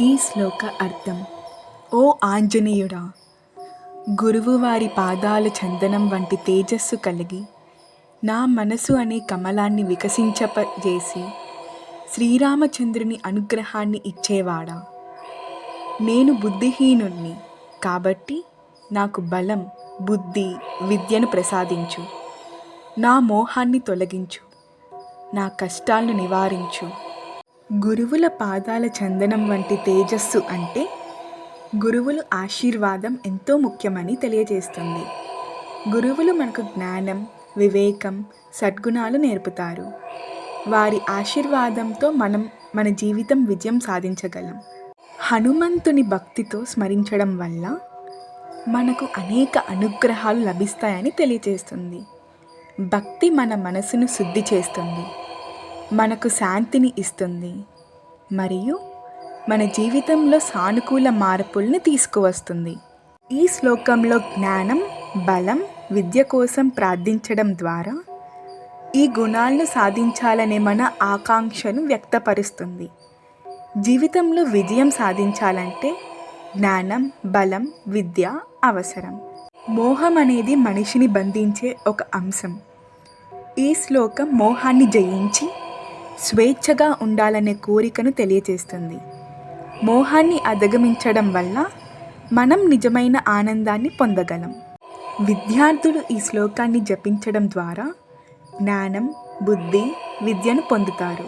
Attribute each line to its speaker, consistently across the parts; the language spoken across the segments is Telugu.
Speaker 1: ఈ శ్లోక అర్థం. ఓ ఆంజనేయుడా! గురువు వారి పాదాల చందనం వంటి తేజస్సు కలిగి నా మనసు అనే కమలాన్ని వికసించపజేసి శ్రీరామచంద్రుని అనుగ్రహాన్ని ఇచ్చేవాడా? నేను బుద్ధిహీనుణ్ణి కాబట్టి నాకు బలం బుద్ధి విద్యను ప్రసాదించు. నా మోహాన్ని తొలగించు. నా కష్టాలను నివారించు. గురువుల పాదాల చందనం వంటి తేజస్సు అంటే గురువులు ఆశీర్వాదం ఎంతో ముఖ్యమని తెలియజేస్తుంది. గురువులు మనకు జ్ఞానం వివేకం సద్గుణాలు నేర్పుతారు. వారి ఆశీర్వాదంతో మనం మన జీవితం విజయం సాధించగలం. హనుమంతుని భక్తితో స్మరించడం వల్ల మనకు అనేక అనుగ్రహాలు లభిస్తాయని తెలియజేస్తుంది. భక్తి మన మనసును శుద్ధి చేస్తుంది. మనకు శాంతిని ఇస్తుంది. మరియు మన జీవితంలో సానుకూల మార్పుల్ని తీసుకువస్తుంది. ఈ శ్లోకంలో జ్ఞానం బలం విద్య కోసం ప్రార్థించడం ద్వారా ఈ గుణాలను సాధించాలనే మన ఆకాంక్షను వ్యక్తపరుస్తుంది. జీవితంలో విజయం సాధించాలంటే జ్ఞానం బలం విద్య అవసరం. మోహం అనేది మనిషిని బంధించే ఒక అంశం. ఈ శ్లోకం మోహాన్ని జయించి స్వేచ్ఛగా ఉండాలనే కోరికను తెలియజేస్తుంది. మోహాన్ని అధిగమించడం వల్ల మనం నిజమైన ఆనందాన్ని పొందగలం. విద్యార్థులు ఈ శ్లోకాన్ని జపించడం ద్వారా జ్ఞానం బుద్ధి విద్యను పొందుతారు.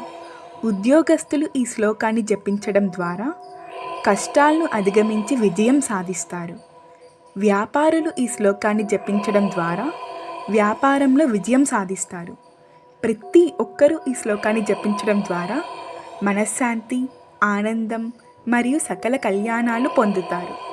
Speaker 1: ఉద్యోగస్తులు ఈ శ్లోకాన్ని జపించడం ద్వారా కష్టాలను అధిగమించి విజయం సాధిస్తారు. వ్యాపారులు ఈ శ్లోకాన్ని జపించడం ద్వారా వ్యాపారంలో విజయం సాధిస్తారు. ప్రతి ఒక్కరూ ఈ శ్లోకాన్ని జపించడం ద్వారా మనశ్శాంతి ఆనందం మరియు సకల కళ్యాణాలు పొందుతారు.